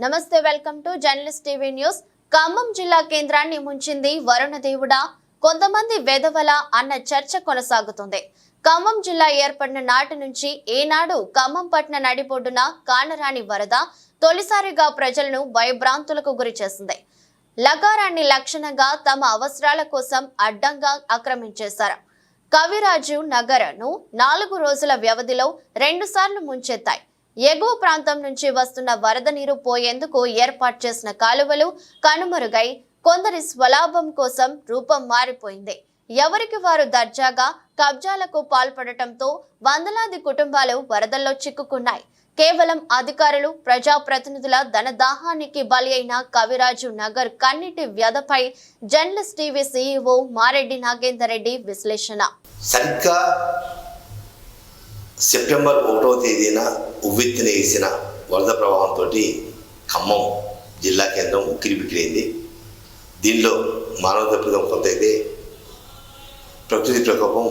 నమస్తే welcome to journalist TV news. Khammam జిల్లా కేంద్రాన్ని ముంచింది వరుణ దేవుడా కొంతమంది వెధవల అన్న చర్చ కొనసాగుతుంది. ఖమ్మం జిల్లా ఏర్పడిన నాటి నుంచి ఏనాడు ఖమ్మం పట్న నడిబొడ్డున కానరాని వరద తొలిసారిగా ప్రజలను భయభ్రాంతులకు గురి చేసింది. లగారాన్ని లక్షణంగా తమ అవసరాల కోసం అడ్డంగా ఆక్రమించేశారు. కవిరాజు నగరను నాలుగు రోజుల వ్యవధిలో రెండుసార్లు ముంచెత్తాయి. ఎగువ ప్రాంతం నుంచి వస్తున్న వరద నీరు పోయేందుకు ఏర్పాటు చేసిన కాలువలు కనుమరుగై కొందరి స్వలాభం కోసం రూపం మారిపోయింది. ఎవరికి వారు దర్జాగా కబ్జాలకు పాల్పడటంతో వందలాది కుటుంబాలు వరదల్లో చిక్కుకున్నాయి. కేవలం అధికారులు ప్రజాప్రతినిధుల ధనదాహానికి బలి అయిన కవిరాజు నగర్ కన్నిటి వ్యధపై journalist TV CEO Mareddy Nagender Reddy విశ్లేషణ. సరిగ్గా సెప్టెంబర్ ఒకటవ తేదీన ఉవ్వెత్తిన వేసిన వరద ప్రవాహంతో ఖమ్మం జిల్లా కేంద్రం ఉక్కిరిబిక్కిరైంది దీనిలో మానవ తప్పిదం కొంత అయితే ప్రకృతి ప్రకోపం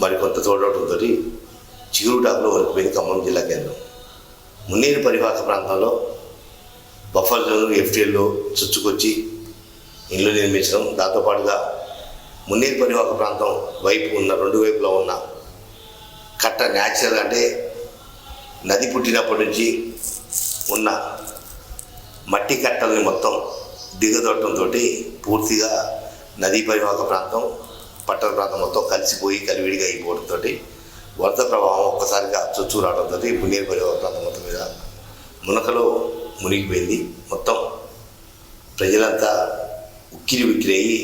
మరికొంత తోడవడంతో చిగురుటాకులో వరకుపోయింది ఖమ్మం జిల్లా కేంద్రం. మున్నేరు పరివాహక ప్రాంతంలో బఫర్ జోన్ ఎఫ్టీఎల్లో చుచ్చుకొచ్చి ఇల్లు నిర్మించడం దాంతోపాటుగా మున్నేరు పరివాహక ప్రాంతం వైపు ఉన్న రెండు వైపులా ఉన్న కట్ట న్యాచురల్ అంటే నది పుట్టినప్పటి నుంచి ఉన్న మట్టి కట్టల్ని మొత్తం దిగదొట్టడంతో పూర్తిగా నదీ పరివాహక ప్రాంతం పట్టణ ప్రాంతం మొత్తం కలిసిపోయి కలివిడిగా అయిపోవడంతో వరద ప్రవాహం ఒక్కసారిగా చొచ్చు రావడంతో మున్నేరు పరివాహక ప్రాంతం మొత్తం మీద మునకలో మునిగిపోయింది. మొత్తం ప్రజలంతా ఉక్కిరి ఉక్కిరి అయ్యి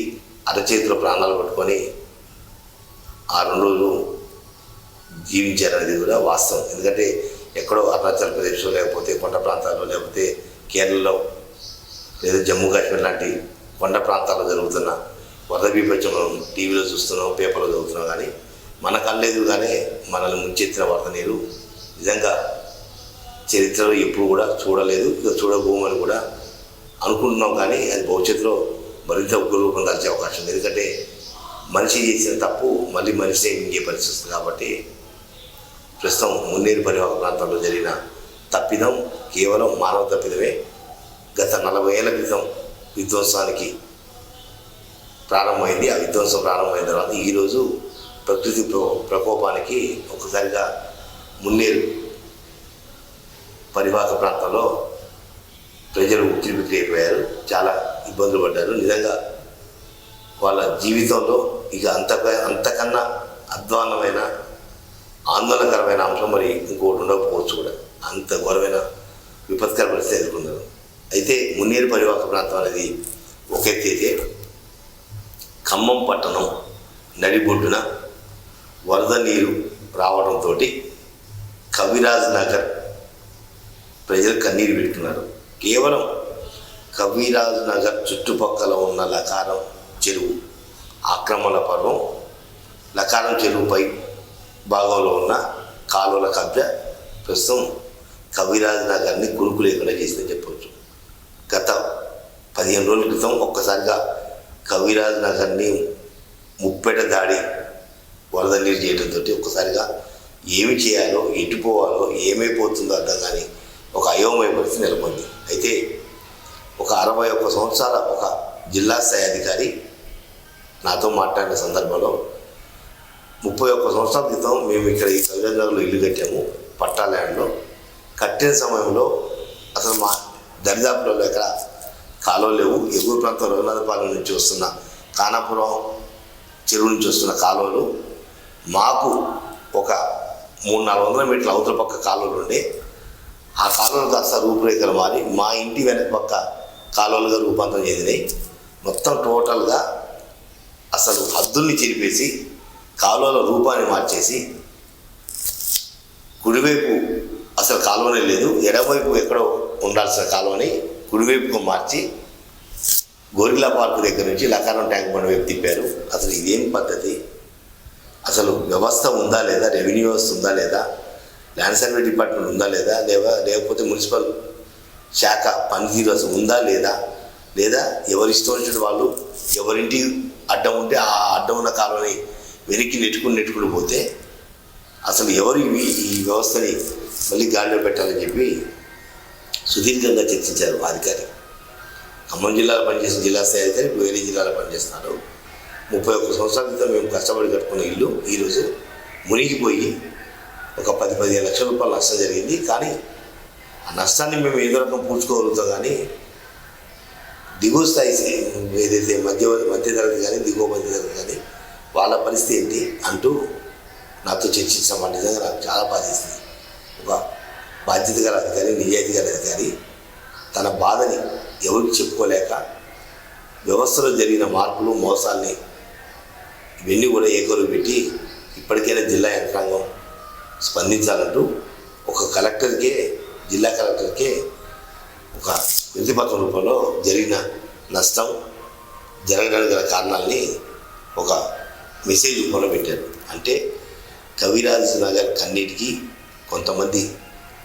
అరచేతిలో ప్రాణాలు పట్టుకొని ఆ రెండు రోజులు జీవించారు అనేది కూడా వాస్తవం. ఎందుకంటే ఎక్కడో అరుణాచల్ ప్రదేశ్లో లేకపోతే కొండ ప్రాంతాల్లో లేకపోతే కేరళలో లేదా జమ్మూ కాశ్మీర్ లాంటి కొండ ప్రాంతాల్లో జరుగుతున్న వరద బీభత్సం మనం టీవీలో చూస్తున్నాం పేపర్లో చదువుతున్నాం కానీ మన కళ్ళెదురుగానే మనల్ని ముంచెత్తిన వరద నీరు నిజంగా చరిత్రలో ఎప్పుడు కూడా చూడలేదు ఇక చూడబోమని కూడా అనుకుంటున్నాం కానీ అది భవిష్యత్తులో మరింత ఉగ్రరూపం దాల్చే అవకాశం ఉంది. ఎందుకంటే మనిషి చేసిన తప్పు మళ్ళీ మనిషిని మింగే పరిస్థితి కాబట్టి ప్రస్తుతం మున్నేరు పరివాహక ప్రాంతంలో జరిగిన తప్పిదం కేవలం మానవ తప్పిదమే. గత నలభై ఏళ్ళ క్రితం విధ్వంసానికి ప్రారంభమైంది. ఆ విధ్వంసం ప్రారంభమైన తర్వాత ఈరోజు ప్రకృతి ప్ర- ప్రకోపానికి ఒకసారిగా మున్నేరు పరివాహక ప్రాంతంలో ప్రజలు ఉక్కిరి అయిపోయారు చాలా ఇబ్బందులు పడ్డారు. నిజంగా వాళ్ళ జీవితంలో ఇక అంత అంతకన్నా అధ్వాన్నమైన ఆందోళనకరమైన అంశం మరి ఇంకోటి ఉండకపోవచ్చు కూడా. అంత ఘోరమైన విపత్కర పరిస్థితి ఎదుర్కొన్నారు అయితే మున్నేరు పరివాహక ప్రాంతం అనేది ఒక ఎత్తు అయితే ఖమ్మం పట్టణం నడిబొడ్డున వరద నీరు రావడంతో కవిరాజ్ నగర్ ప్రజలు కన్నీరు పెడుతున్నారు. కేవలం కవిరాజ్ నగర్ చుట్టుపక్కల ఉన్న లకారం చెరువు ఆక్రమణ పర్వం లకారం చెరువుపై భాగంలో ఉన్న కాలువల కబ్జా ప్రస్తుతం కవిరాజ్ నగర్ని కురుకు లేకుండా చేసిందని చెప్పవచ్చు. గత పదిహేను రోజుల క్రితం ఒక్కసారిగా కవిరాజ్ నగర్ని ముప్పెట దాడి వరద నీరు చేయడంతో ఒక్కసారిగా ఏమి చేయాలో ఎటు పోవాలో ఏమైపోతుందో అర్థం కానీ ఒక అయోమయ పరిస్థితి నెలకొంది. అయితే ఒక అరవై ఒక్క సంవత్సరాల ఒక జిల్లా స్థాయి అధికారి నాతో మాట్లాడిన సందర్భంలో ముప్పై ఒక్క సంవత్సరాల క్రితం మేము ఇక్కడ ఈ కవిరంగంలో ఇల్లు కట్టాము పట్టా ల్యాండ్లో కట్టిన సమయంలో అసలు మా దరిదాపులలో ఎక్కడ కాలువ లేవు. ఎగువ ప్రాంతం రఘునాథపాలెం నుంచి వస్తున్న కానాపురం చెరువు నుంచి వస్తున్న కాలువలు మాకు ఒక మూడు నాలుగు వందల మీటర్ల అవతల పక్క కాలువలు ఉండే. ఆ కాలువలు కాస్త రూపురేఖలు మారి మా ఇంటి వెనక పక్క కాలువలుగా రూపాంతరం చెందినాయి. మొత్తం టోటల్గా అసలు హద్దుల్ని చెరిపేసి కాలువల రూపాన్ని మార్చేసి కుడివైపు అసలు కాలువనే లేదు ఎడమవైపు ఎక్కడో ఉండాల్సిన కాలువని కుడివైపుకు మార్చి గోరిల్లా పార్క్ దగ్గర నుంచి లకారం ట్యాంక్ బండ్ వైపు తిప్పారు. అసలు ఇదేం పద్ధతి? అసలు వ్యవస్థ ఉందా లేదా? రెవెన్యూ వ్యవస్థ ఉందా లేదా? ల్యాండ్ సర్వే డిపార్ట్మెంట్ ఉందా లేదా? లేవా లేకపోతే మున్సిపల్ శాఖ పనితీరు అసలు ఉందా లేదా? లేదా ఎవరిష్టం వచ్చిన వాళ్ళు ఎవరింటి అడ్డం ఉంటే ఆ అడ్డం ఉన్న కాలువని వెనక్కి నెట్టుకుని నెట్టుకుని పోతే అసలు ఎవరు ఈ వ్యవస్థని మళ్ళీ గాడిలో పెట్టాలని చెప్పి సుదీర్ఘంగా చర్చించారు అధికారి. ఖమ్మం జిల్లాలో పనిచేసిన జిల్లా స్థాయి అయితే వేరే జిల్లాలో పనిచేస్తున్నారు. ముప్పై ఒక్క సంవత్సరాల క్రితం మేము కష్టపడి కట్టుకున్న ఇల్లు ఈరోజు మునిగిపోయి ఒక పది పదిహేను లక్షల రూపాయల నష్టం జరిగింది. కానీ ఆ నష్టాన్ని మేము ఏదో రకం పూడ్చుకోగలుగుతాం కానీ దిగువ స్థాయి ఏదైతే మధ్య మధ్యతరగతి కానీ దిగువ మధ్యతరగతి కానీ వాళ్ళ పరిస్థితి ఏంటి అంటూ నాతో చర్చించడం మా నిజంగా నాకు చాలా బాధిస్తుంది ఒక బాధ్యత గల అధికారి నిజాయితీ గల అధికారి తన బాధని ఎవరికి చెప్పుకోలేక వ్యవస్థలో జరిగిన మార్పులు మోసాల్ని ఇవన్నీ కూడా ఏకరు పెట్టి ఇప్పటికైనా జిల్లా యంత్రాంగం స్పందించాలంటూ ఒక కలెక్టర్కే జిల్లా కలెక్టర్కే ఒక వినతిపత్రం రూపంలో జరిగిన నష్టం జరగడానికి గల కారణాలని ఒక మెసేజ్ రూపంలో పెట్టారు. అంటే కవిరాజ్ నగర్ కన్నీటికి కొంతమంది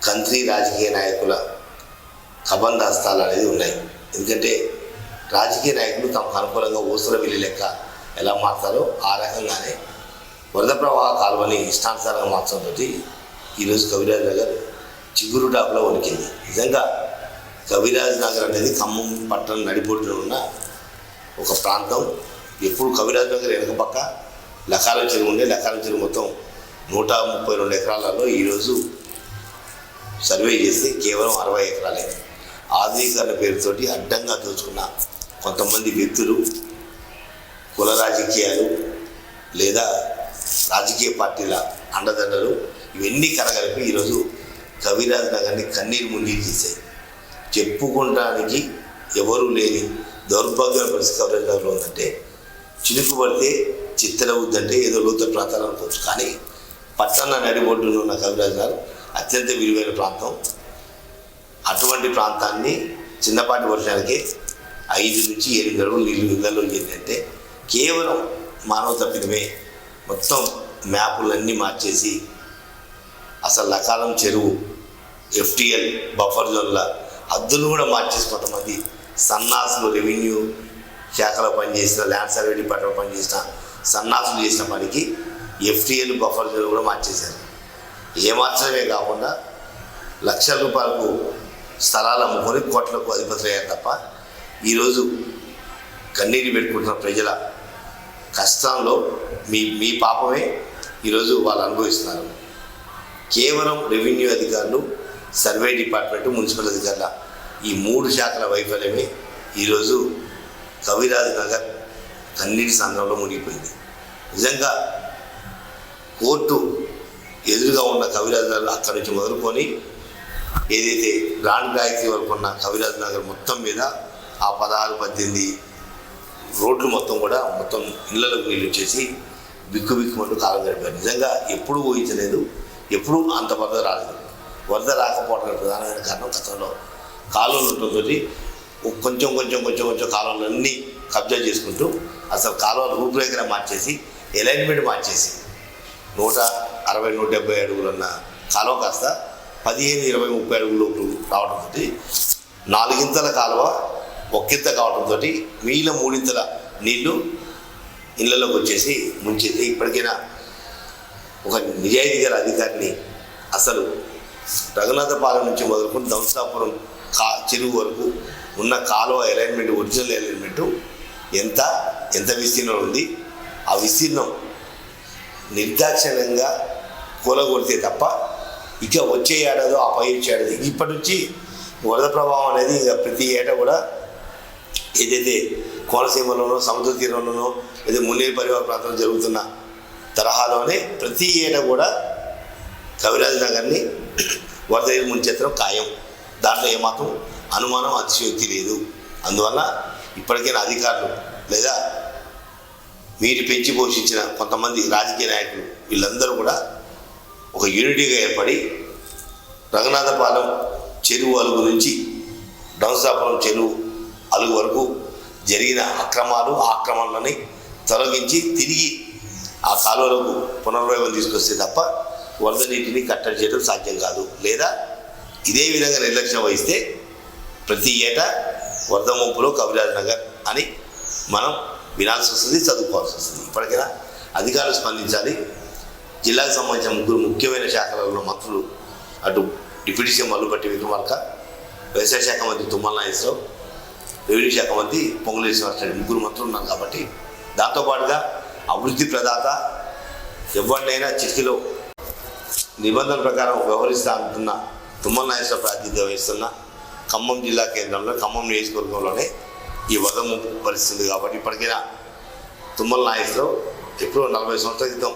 కంత్రి రాజకీయ నాయకుల కబంధ హస్తాలు అనేది ఉన్నాయి. ఎందుకంటే రాజకీయ నాయకులు తమకు అనుకూలంగా ఊసర వెళ్ళి లెక్క ఎలా మారుతారో ఆ రకంగానే వరద ప్రవాహ కాలువని ఇష్టానుసారంగా మార్చడంతో ఈరోజు కవిరాజ్ నగర్ చిగురు డాబ్లో వణికింది. నిజంగా కవిరాజ్ నగర్ అనేది ఖమ్మం పట్టణం నడిబొడ్డున ఉన్న ఒక ప్రాంతం. ఎప్పుడు కవిరాజ్ నగర్ వెనక పక్క లకారం చెరువు ఉండే లకారం చెరువు మొత్తం నూట ముప్పై రెండు ఎకరాలలో ఈరోజు సర్వే చేస్తే కేవలం అరవై ఎకరాలే. ఆధునీకరణ పేరుతోటి అడ్డంగా దోచుకున్న కొంతమంది వ్యక్తులు కుల రాజకీయాలు లేదా రాజకీయ పార్టీల అండదండలు ఇవన్నీ కలగలిపి ఈరోజు కవిరాజ్ నగర్ని కన్నీరు మున్నీరు చేశాయి చెప్పుకోవడానికి ఎవరూ లేని దౌర్భాగ్య పరిస్థితి కవిరాజ్ నగర్లో ఉందంటే చినుకు పడితే చిత్తరవుద్దంటే ఏదో లోతు ప్రాంతాలు అనుకోవచ్చు. కానీ పట్టణ నడిబొడ్డున ఉన్న కవిరాజు గారు అత్యంత విలువైన ప్రాంతం. అటువంటి ప్రాంతాన్ని చిన్నపాటి వర్షానికి ఐదు నుంచి ఏడు అడుగులు నీళ్ళు ఇళ్ళలో ఏంటంటే కేవలం మానవ తప్పిదమే. మొత్తం మ్యాపులన్నీ మార్చేసి అసలు లకాలం చెరువు ఎఫ్టిఎల్ బఫర్ జోన్ల హద్దులు కూడా మార్చేసి కొంతమంది సన్నాసులు రెవెన్యూ శాఖలో పనిచేసిన ల్యాండ్ సర్వే డిపార్ట్మెంట్ పనిచేసిన సన్నాసులు చేసిన పనికి ఎఫ్టిఎల్ బఫర్ జోన్ కూడా మార్చేశారు. ఏమాత్రమే కాకుండా లక్షల రూపాయలకు స్థలాలు అమ్ముకొని కోట్లకు అధిపతులు అయ్యారు తప్ప ఈరోజు కన్నీరు పెట్టుకుంటున్న ప్రజల కష్టంలో మీ మీ పాపమే ఈరోజు వాళ్ళు అనుభవిస్తున్నారు. కేవలం రెవెన్యూ అధికారులు సర్వే డిపార్ట్మెంట్ మున్సిపల్ అధికారుల ఈ మూడు శాఖల వైఫల్యమే ఈరోజు కవిరాజ్ నగర్ కన్నీటి సంద్రంలో మునిగిపోయింది. నిజంగా కోర్టు ఎదురుగా ఉన్న కవిరాజ్ నగర్ అక్కడి నుంచి మొదలుకొని ఏదైతే గ్రాండ్ గాయత్రి వరకు ఉన్న కవిరాజ్ నగర్ మొత్తం మీద ఆ పదహారు పద్దెనిమిది రోడ్లు మొత్తం కూడా మొత్తం ఇళ్ళలోకి నీళ్ళు వచ్చేసి బిక్కు బిక్కుమంటూ కాలం గడిపారు. నిజంగా ఎప్పుడూ ఊహించలేదు ఎప్పుడూ అంత వరద రాలేదు. వరద రాకపోవడానికి ప్రధానమైన కారణం గతంలో కాలువలు ఉండటంతో కొంచెం కొంచెం కొంచెం కొంచెం కాలువలన్నీ కబ్జా చేసుకుంటూ అసలు కాలువ రూపురేఖన మార్చేసి అలైన్మెంట్ మార్చేసి నూట అరవై నూట డెబ్బై అడుగులున్న కాలువ కాస్త పదిహేను ఇరవై ముప్పై అడుగులు రావడంతో నాలుగింతల కాలువ ఒక్కింత కావడంతో మిగిలిన మూడింతల నీళ్ళు ఇళ్ళలోకి వచ్చేసి ముంచేది ఇప్పటికైనా ఒక నిజాయితీ గల అధికారిని అసలు రఘునాథపాలెం నుంచి మొదలుకొని దంసాపురం కా చెరువు వరకు ఉన్న కాలువ అలైన్మెంట్ ఒరిజినల్ అలైన్మెంట్ ఎంత ఎంత విస్తీర్ణం ఉంది? ఆ విస్తీర్ణం నిర్దాక్షిణ్యంగా కూలగొడితే తప్ప ఇక వచ్చే ఏడాది ఆ పై వచ్చే ఏడాది ఇప్పటి నుంచి వరద ప్రభావం అనేది ఇక ప్రతి ఏటా కూడా ఏదైతే కోనసీమలోనో సముద్ర తీరంలోనో లేదా మున్నేరు పరివార ప్రాంతంలో జరుగుతున్న తరహాలోనే ప్రతి ఏటా కూడా కవిరాజ్ నగర్ని వరద నీరు ముంచెత్తడం ఖాయం. దాంట్లో ఏమాత్రం అనుమానం అతిశయోక్తి లేదు. అందువల్ల ఇప్పటికైనా అధికారులు లేదా మీరు పెంచి పోషించిన కొంతమంది రాజకీయ నాయకులు వీళ్ళందరూ కూడా ఒక యూనిటీగా ఏర్పడి రంగనాథపాలెం చెరువు అలుగు నుంచి డంసాపురం చెరువు అలుగు వరకు జరిగిన అక్రమాలు ఆక్రమణలని తొలగించి తిరిగి ఆ కాలువలకు పునర్వైవం తీసుకొస్తే తప్ప వరద నీటిని కట్టడి చేయడం సాధ్యం కాదు. లేదా ఇదే విధంగా నిర్లక్ష్యం వహిస్తే ప్రతి ఏటా వరద ముంపులో కవిరాజ్ నగర్ అని మనం వినాల్సి వస్తుంది చదువుకోవాల్సి వస్తుంది. ఇప్పటికైనా అధికారులు స్పందించాలి. జిల్లాకు సంబంధించిన ముగ్గురు ముఖ్యమైన శాఖలలో మంత్రులు అటు డిప్యూటీ సీఎం మల్లుపట్టి విక్రమార్క వ్యవసాయ శాఖ మంత్రి తుమ్మల నాగేశ్వరరావు రెవెన్యూ శాఖ మంత్రి పొంగులేశ్వర ముగ్గురు మంత్రులు ఉన్నారు కాబట్టి దాంతోపాటుగా అభివృద్ధి ప్రదాత ఎవరినైనా చిటికీలో నిబంధనల ప్రకారం వ్యవహరిస్తా అంటున్న తుమ్మల నాగేశ్వర ప్రాతినిధ్యం వహిస్తున్న ఖమ్మం జిల్లా కేంద్రంలో ఖమ్మం నియోజకవర్గంలోనే ఈ వదం పరిస్థితుంది కాబట్టి ఇప్పటికైనా తుమ్మల నాయకులు ఎప్పుడో నలభై సంవత్సరాల క్రితం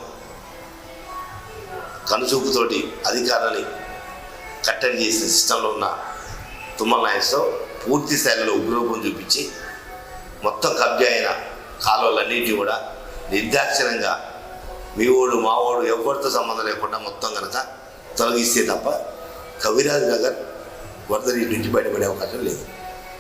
కనుచూపుతోటి అధికారాన్ని కట్టడి చేసిన సిస్టంలో ఉన్న తుమ్మల నాయకులు పూర్తి స్థాయిలో ఉగ్రరూపం చూపించి మొత్తం కబ్జా అయిన కాలువలన్నింటినీ కూడా నిర్దాక్షిణంగా మీ ఓడు మా ఓడు ఎవరితో సంబంధం లేకుండా మొత్తం కనుక తొలగిస్తే తప్ప కవిరాజ్ నగర్ వరద నీటి నుంచి బయటపడే అవకాశం లేదు.